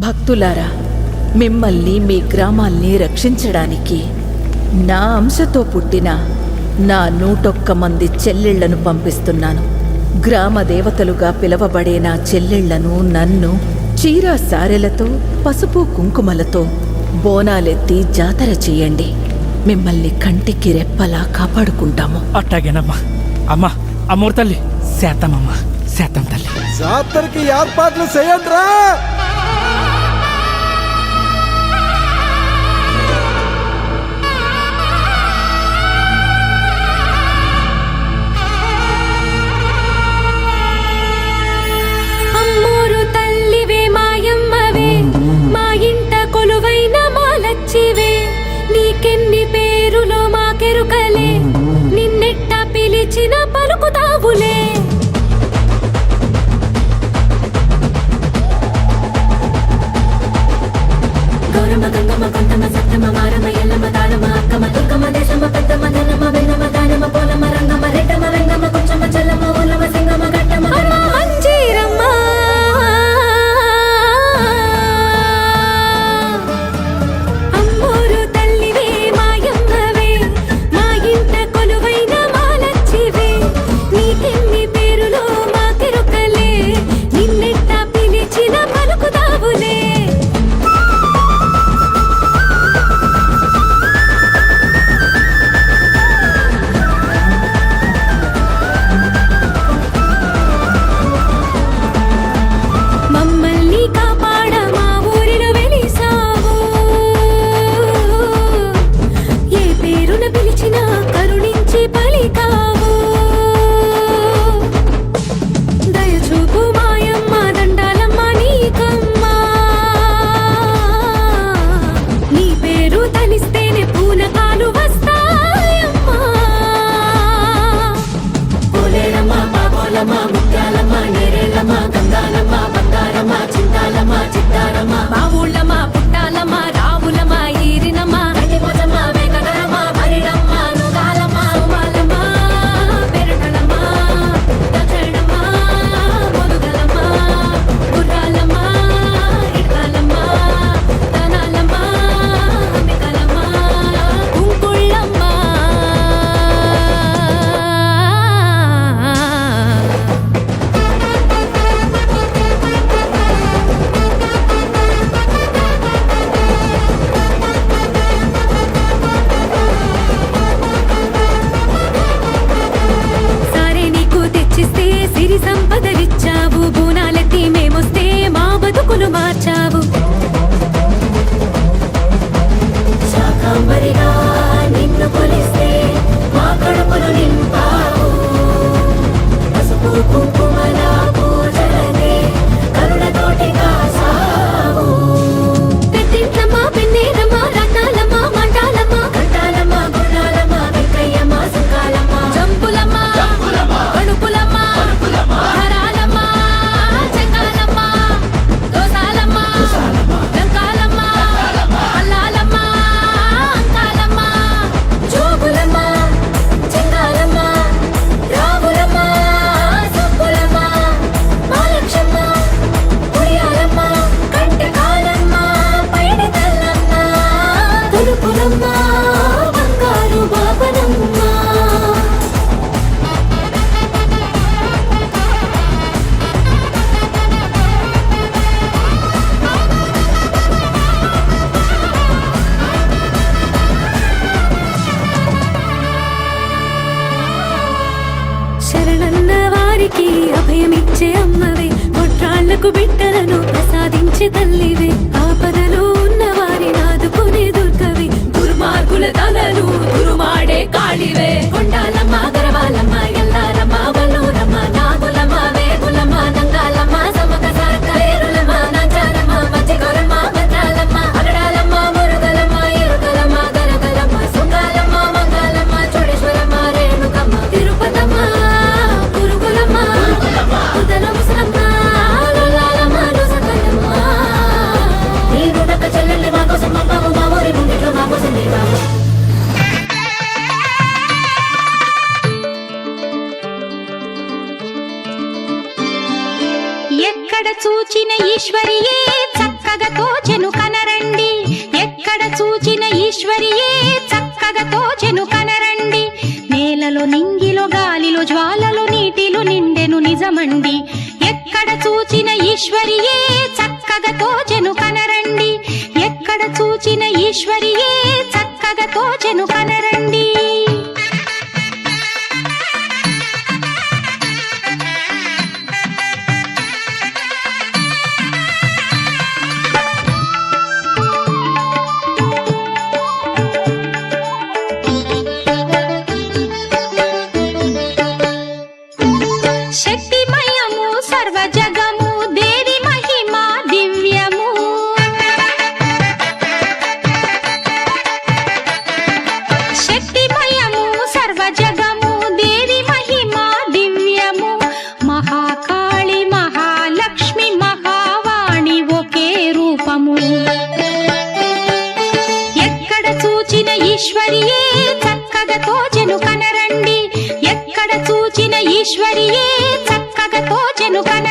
భక్తులారా మిమ్మల్ని మీ గ్రామాల్ని రక్షించడానికి నా అంశతో పుట్టిన నా నూటొక్క మంది చెల్లెళ్ళను పంపిస్తున్నాను. గ్రామ దేవతలుగా పిలవబడే నా చెల్లెళ్ళను నన్ను చీరా సారెలతో పసుపు కుంకుమలతో బోనాలెత్తి జాతర చేయండి. మిమ్మల్ని కంటికి రెప్పలా కాపాడుకుంటాము. అట్టాగేనమ్మా. అమ్మా అమూర్తల్లి శాతమమ్మా శాతం తల్లి. జాతరకి ఏర్పాట్లు చేయండి పంతమ సప్తమ వారమయ Oh. నాకు బిడ్డ చూచిన ఈశ్వరియే చక్కగా తోచెను కనరండి. ఎక్కడ చూచిన ఈశ్వరియే చక్కగా తోచెను కనరండి. నేలలో నింగిలో గాలిలో జ్వాలలో నీటిలో నిండెను నిజమండి. ఎక్కడ చూచిన ఈశ్వరియే చక్కగా తోచెను కనరండి. ఎక్కడ చూచిన ఈశ్వరియే చక్కగా తోచెను కనరండి. ఈశ్వరియే చక్కగా తోచెను కనరండి. ఎక్కడ చూచిన ఈశ్వరియే చక్కగా తోచెను కన